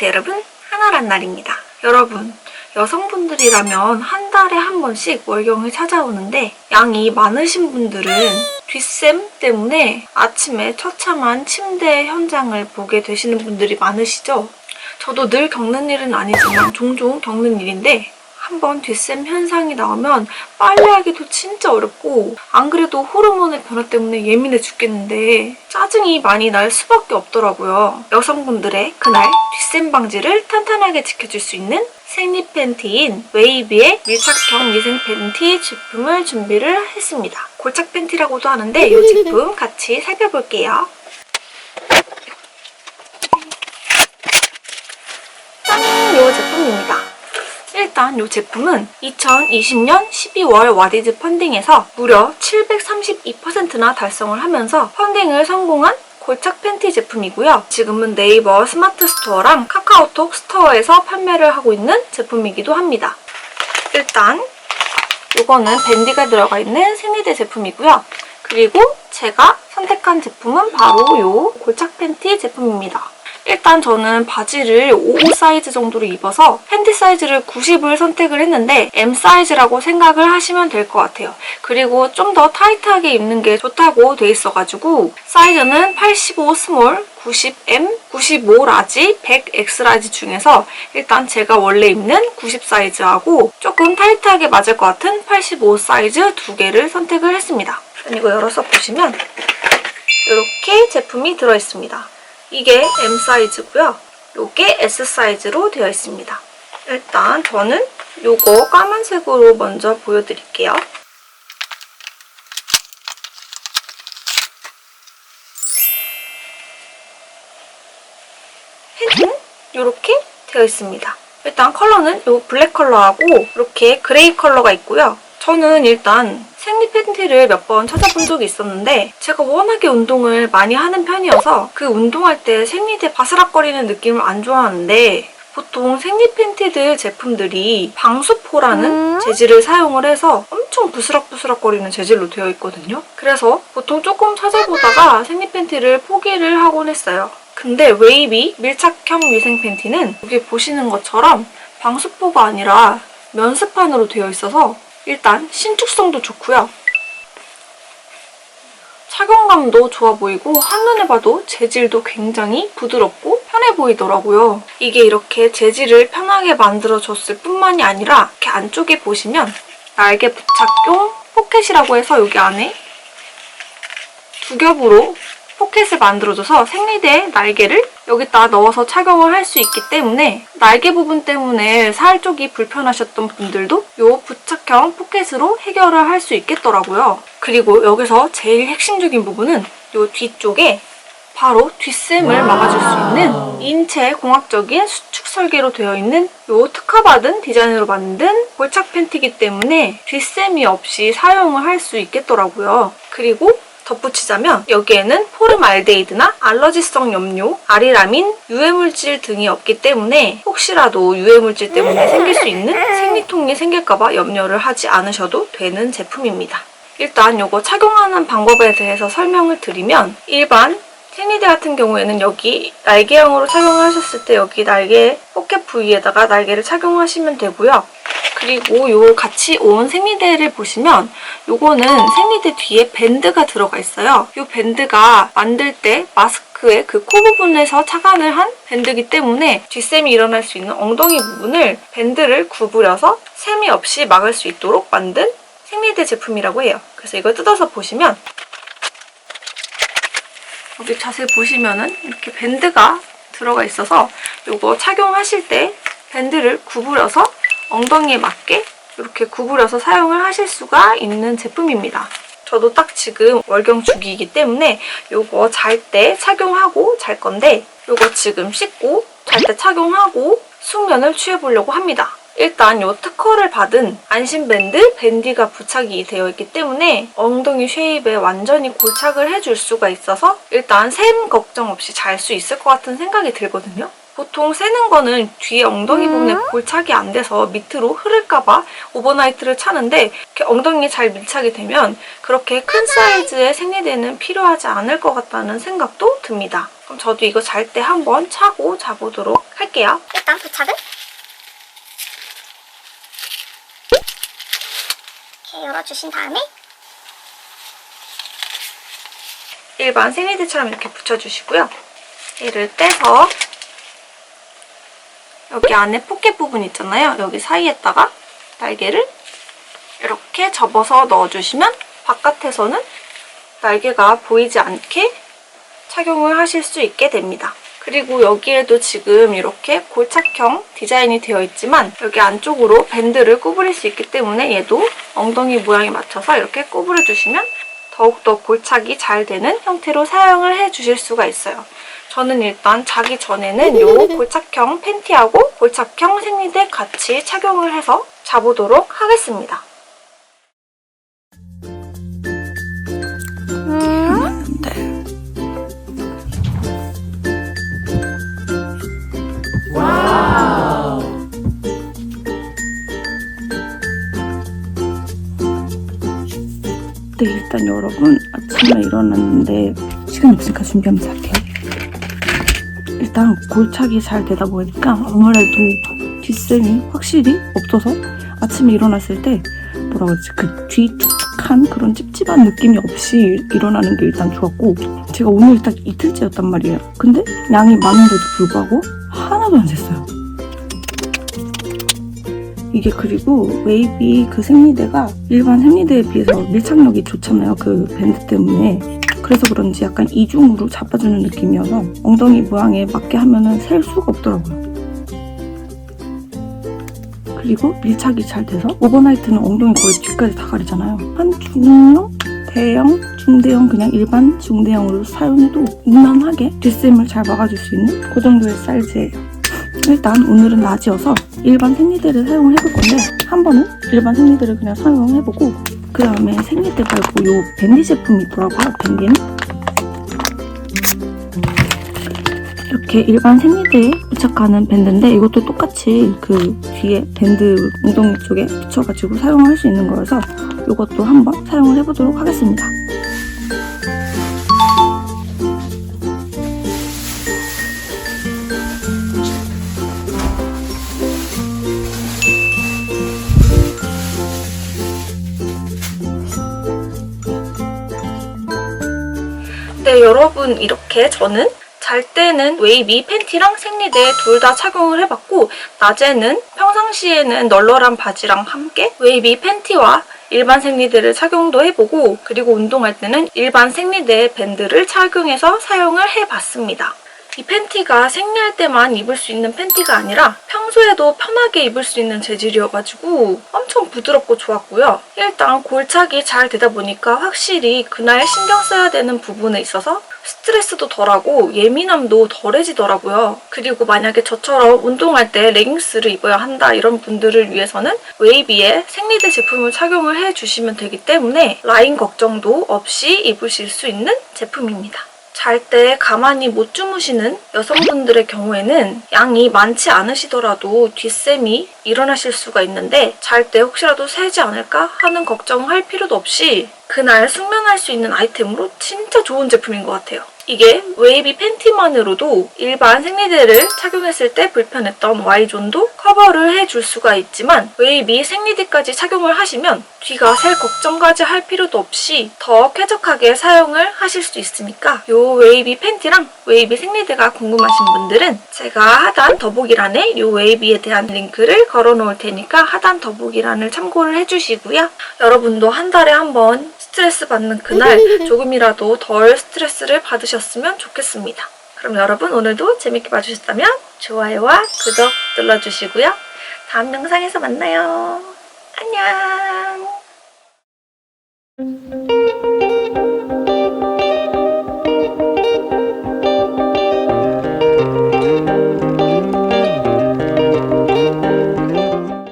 안녕하세요 여러분. 하나란 날입니다. 여러분 여성분들이라면 한 달에 한 번씩 월경이 찾아오는데 양이 많으신 분들은 뒷셈 때문에 아침에 처참한 침대 현장을 보게 되시는 분들이 많으시죠? 저도 늘 겪는 일은 아니지만 종종 겪는 일인데 한번 뒷셈 현상이 나오면 빨래하기도 진짜 어렵고 안 그래도 호르몬의 변화 때문에 예민해 죽겠는데 짜증이 많이 날 수밖에 없더라고요. 여성분들의 그날 뒷셈 방지를 탄탄하게 지켜줄 수 있는 생리 팬티인 웨이비의 밀착형 위생 팬티 제품을 준비를 했습니다. 골착 팬티라고도 하는데 이 제품 같이 살펴볼게요. 일단 이 제품은 2020년 12월 와디즈 펀딩에서 무려 732%나 달성을 하면서 펀딩을 성공한 골착 팬티 제품이고요. 지금은 네이버 스마트 스토어랑 카카오톡 스토어에서 판매를 하고 있는 제품이기도 합니다. 일단 이거는 밴디가 들어가 있는 생리대 제품이고요. 그리고 제가 선택한 제품은 바로 이 골착 팬티 제품입니다. 일단 저는 바지를 55 사이즈 정도로 입어서 팬티 사이즈를 90을 선택을 했는데 M 사이즈라고 생각을 하시면 될 것 같아요. 그리고 좀 더 타이트하게 입는 게 좋다고 돼 있어가지고 사이즈는 85 스몰, 90M, 95 라지, 100 X 라지 중에서 일단 제가 원래 입는 90 사이즈하고 조금 타이트하게 맞을 것 같은 85 사이즈 두 개를 선택을 했습니다. 이거 열어서 보시면 이렇게 제품이 들어있습니다. 이게 M 사이즈고요. 이게 S 사이즈로 되어 있습니다. 일단 저는 이거 까만색으로 먼저 보여드릴게요. 팬츠는 이렇게 되어 있습니다. 일단 컬러는 이 블랙 컬러하고 이렇게 그레이 컬러가 있고요. 저는 일단 팬티를 몇 번 찾아본 적이 있었는데 제가 워낙에 운동을 많이 하는 편이어서 그 운동할 때 생리대 바스락거리는 느낌을 안 좋아하는데 보통 생리 팬티들 제품들이 방수포라는 재질을 사용을 해서 엄청 부스럭부스럭거리는 재질로 되어 있거든요. 그래서 보통 조금 찾아보다가 생리 팬티를 포기를 하곤 했어요. 근데 웨이비 밀착형 위생 팬티는 여기 보시는 것처럼 방수포가 아니라 면스판으로 되어 있어서 일단 신축성도 좋고요. 착용감도 좋아 보이고 한눈에 봐도 재질도 굉장히 부드럽고 편해 보이더라고요. 이게 이렇게 재질을 편하게 만들어줬을 뿐만이 아니라 이렇게 안쪽에 보시면 날개 부착용 포켓이라고 해서 여기 안에 두 겹으로 포켓을 만들어줘서 생리대 날개를 여기다 넣어서 착용을 할 수 있기 때문에 날개 부분 때문에 살 쪽이 불편하셨던 분들도 이 부착형 포켓으로 해결을 할 수 있겠더라고요. 그리고 여기서 제일 핵심적인 부분은 이 뒤쪽에 바로 뒷셈을 막아줄 수 있는 인체 공학적인 수축 설계로 되어 있는 이 특허받은 디자인으로 만든 골착 팬티이기 때문에 뒷셈이 없이 사용을 할 수 있겠더라고요. 그리고 덧붙이자면 여기에는 포름알데히드나 알러지성 염료, 아리라민, 유해물질 등이 없기 때문에 혹시라도 유해물질 때문에 생길 수 있는 생리통이 생길까봐 염려를 하지 않으셔도 되는 제품입니다. 일단 이거 착용하는 방법에 대해서 설명을 드리면 일반 생리대 같은 경우에는 여기 날개형으로 착용을 하셨을 때 여기 날개 포켓 부위에다가 날개를 착용하시면 되고요. 그리고 요 같이 온 생리대를 보시면 요거는 생리대 뒤에 밴드가 들어가 있어요. 요 밴드가 만들 때 마스크의 그 코 부분에서 착안을 한 밴드이기 때문에 뒷셈이 일어날 수 있는 엉덩이 부분을 밴드를 구부려서 셈이 없이 막을 수 있도록 만든 생리대 제품이라고 해요. 그래서 이걸 뜯어서 보시면 여기 자세히 보시면은 이렇게 밴드가 들어가 있어서 이거 착용하실 때 밴드를 구부려서 엉덩이에 맞게 이렇게 구부려서 사용을 하실 수가 있는 제품입니다. 저도 딱 지금 월경 주기이기 때문에 이거 잘 때 착용하고 잘 건데 이거 지금 씻고 잘 때 착용하고 숙면을 취해보려고 합니다. 일단 이 특허를 받은 안심밴드 밴디가 부착이 되어 있기 때문에 엉덩이 쉐입에 완전히 고착을 해줄 수가 있어서 일단 샘 걱정 없이 잘 수 있을 것 같은 생각이 들거든요. 보통 새는 거는 뒤에 엉덩이 부분에 골착이 안 돼서 밑으로 흐를까봐 오버나이트를 차는데 이렇게 엉덩이에 잘 밀착이 되면 그렇게 큰 사이즈의 생리대는 필요하지 않을 것 같다는 생각도 듭니다. 그럼 저도 이거 잘 때 한번 차고 자보도록 할게요. 일단 부착은 이렇게 열어주신 다음에 일반 생리대처럼 이렇게 붙여주시고요. 얘를 떼서 여기 안에 포켓 부분 있잖아요. 여기 사이에다가 날개를 이렇게 접어서 넣어주시면 바깥에서는 날개가 보이지 않게 착용을 하실 수 있게 됩니다. 그리고 여기에도 지금 이렇게 골착형 디자인이 되어 있지만 여기 안쪽으로 밴드를 구부릴 수 있기 때문에 얘도 엉덩이 모양에 맞춰서 이렇게 구부려 주시면 더욱더 골착이 잘 되는 형태로 사용을 해 주실 수가 있어요. 저는 일단 자기 전에는 이 골착형 팬티하고 골착형 생리대 같이 착용을 해서 자보도록 하겠습니다. 일어났는데 시간이 없으니까 준비하면서 할게요. 일단 골착이 잘 되다 보니까 아무래도 뒷셈이 확실히 없어서 아침에 일어났을 때 뭐라 그러지 그 뒤 툭툭한 그런 찝찝한 느낌이 없이 일어나는 게 일단 좋았고 제가 오늘 딱 이틀째였단 말이에요. 근데 양이 많은데도 불구하고 하나도 안 샜어요. 이게 그리고 웨이비 그 생리대가 일반 생리대에 비해서 밀착력이 좋잖아요. 그 밴드 때문에. 그래서 그런지 약간 이중으로 잡아주는 느낌이어서 엉덩이 모양에 맞게 하면은 셀 수가 없더라고요. 그리고 밀착이 잘 돼서 오버나이트는 엉덩이 거의 뒤까지 다 가리잖아요. 한 중형, 대형, 중대형 그냥 일반 중대형으로 사용해도 무난하게 뒷셈을 잘 막아줄 수 있는 그 정도의 사이즈예요. 일단 오늘은 낮이어서 일반 생리대를 사용을 해볼 건데 한 번은 일반 생리대를 그냥 사용해보고 그 다음에 생리대 말고 요 밴디 제품이 있더라고요? 밴디는? 이렇게 일반 생리대에 부착하는 밴드인데 이것도 똑같이 그 뒤에 밴드 엉덩이 쪽에 붙여가지고 사용할 수 있는 거여서 이것도 한번 사용을 해보도록 하겠습니다 여러분 이렇게 저는 잘 때는 웨이비 팬티랑 생리대 둘 다 착용을 해봤고 낮에는 평상시에는 널널한 바지랑 함께 웨이비 팬티와 일반 생리대를 착용도 해보고 그리고 운동할 때는 일반 생리대 밴드를 착용해서 사용을 해봤습니다. 이 팬티가 생리할 때만 입을 수 있는 팬티가 아니라 평소에도 편하게 입을 수 있는 재질이어가지고 엄청 부드럽고 좋았고요. 일단 골착이 잘 되다 보니까 확실히 그날 신경 써야 되는 부분에 있어서 스트레스도 덜하고 예민함도 덜해지더라고요. 그리고 만약에 저처럼 운동할 때 레깅스를 입어야 한다 이런 분들을 위해서는 웨이비의 생리대 제품을 착용을 해주시면 되기 때문에 라인 걱정도 없이 입으실 수 있는 제품입니다. 잘 때 가만히 못 주무시는 여성분들의 경우에는 양이 많지 않으시더라도 뒷셈이 일어나실 수가 있는데 잘 때 혹시라도 새지 않을까 하는 걱정할 필요도 없이 그날 숙면할 수 있는 아이템으로 진짜 좋은 제품인 것 같아요. 이게 웨이비 팬티만으로도 일반 생리대를 착용했을 때 불편했던 Y존도 커버를 해줄 수가 있지만 웨이비 생리대까지 착용을 하시면 뒤가 셀 걱정까지 할 필요도 없이 더 쾌적하게 사용을 하실 수 있으니까 이 웨이비 팬티랑 웨이비 생리대가 궁금하신 분들은 제가 하단 더보기란에 이 웨이비에 대한 링크를 걸어 놓을 테니까 하단 더보기란을 참고를 해주시고요. 여러분도 한 달에 한번 스트레스 받는 그날 조금이라도 덜 스트레스를 받으셨으면 좋겠습니다. 그럼 여러분 오늘도 재밌게 봐주셨다면 좋아요와 구독 눌러주시고요. 다음 영상에서 만나요. 안녕.